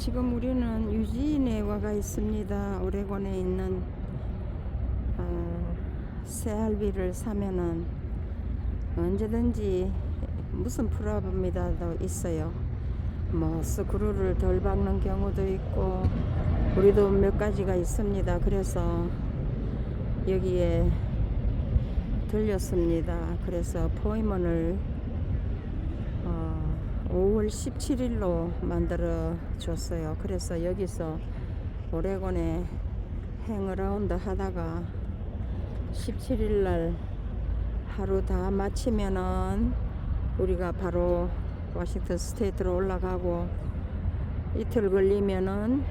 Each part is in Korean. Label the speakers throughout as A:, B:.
A: 지금 우리는 유지인에 와가 있습니다. 오레곤에 있는 어, 새알비를 사면은 언제든지 무슨 프로브입니다도 있어요. 뭐 스크루를 덜 박는 경우도 있고 우리도 몇 가지가 있습니다. 그래서 여기에 들렸습니다. 그래서 포이먼을 어, 5월 17일로 만들어 줬어요. 그래서 여기서 오레곤에 행어라운드 하다가 17일 날 하루 다 마치면은 우리가 바로 워싱턴 스테이트로 올라가고 이틀 걸리면은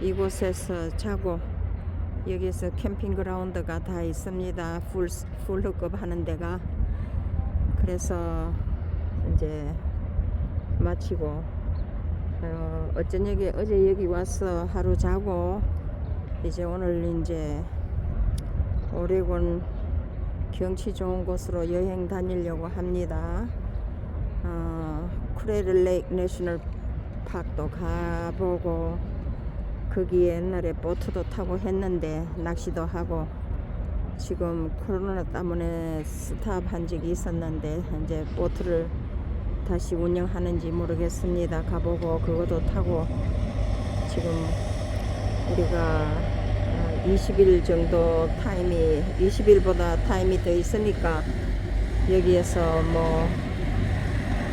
A: 이곳에서 자고 여기서 캠핑 그라운드가 다 있습니다. 풀, 풀 흑업 하는 데가. 그래서 이제 마치고, 어, 어쩐 여기, 어제 여기 와서 하루 자고, 이제 오늘 이제 오레곤 경치 좋은 곳으로 여행 다니려고 합니다. 어, 크레를 레이크 내셔널 파크도 가보고, 거기 옛날에 보트도 타고 했는데 낚시도 하고 지금 코로나 때문에 스탑한 적이 있었는데 이제 보트를 다시 운영하는지 모르겠습니다. 가보고 그것도 타고 지금 우리가 20일 정도 타임이 20일보다 타임이 더 있으니까 여기에서 뭐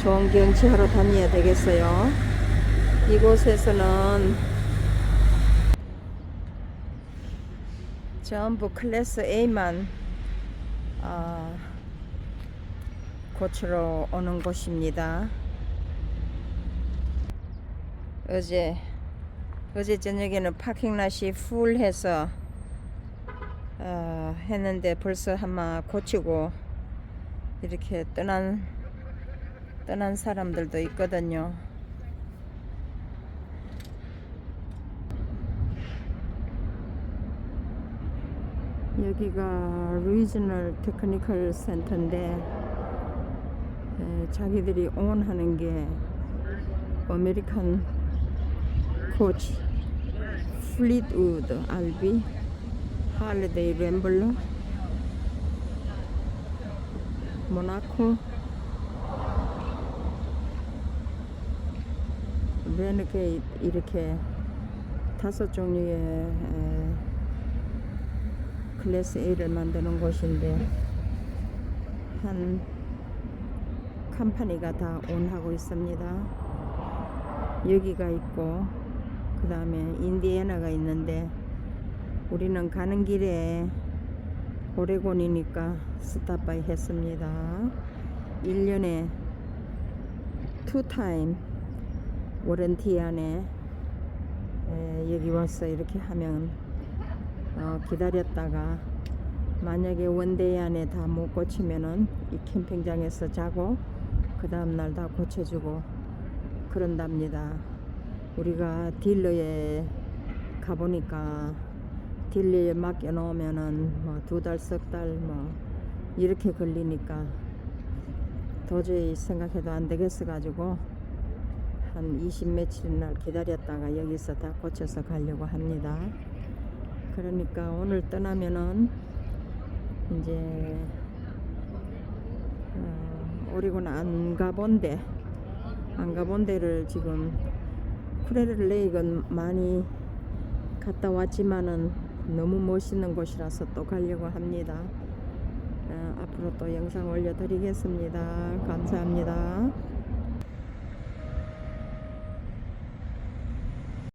A: 좋은 경치하러 다녀야 되겠어요. 이곳에서는 전부 클래스 A만 어, 고치러 오는 곳입니다. 어제 어제 저녁에는 파킹랏이 풀해서 어, 했는데 벌써 한마 고치고 이렇게 떠난 떠난 사람들도 있거든요. 여기가 리지널 테크니컬 센터인데 에, 자기들이 오원하는 게 아메리칸 코치 플리트우드 알비 할리데이 램블러 모나코 레너게이트 이렇게 다섯 종류의 에, 클래스 A를 만드는 곳인데 한 컴퍼니가 다 온하고 있습니다. 여기가 있고 그 다음에 인디애나가 있는데 우리는 가는 길에 오레곤이니까 스탑바이 했습니다. 1년에 투 타임 워런티 안에 에, 여기 와서 이렇게 하면 어, 기다렸다가 만약에 원데이 안에 다 못 고치면은 이 캠핑장에서 자고 그 다음날 다 고쳐주고 그런답니다. 우리가 딜러에 가보니까 딜러에 맡겨놓으면은 뭐 두 달, 석 달 뭐 이렇게 걸리니까 도저히 생각해도 안 되겠어 가지고 한 20 며칠 날 기다렸다가 여기서 다 고쳐서 가려고 합니다. 그러니까 오늘 떠나면은 이제 어, 오리곤 안 가본 데 안 가본 데를 지금 쿠레르 레이건 많이 갔다 왔지만은 너무 멋있는 곳이라서 또 가려고 합니다. 어, 앞으로 또 영상 올려드리겠습니다. 감사합니다.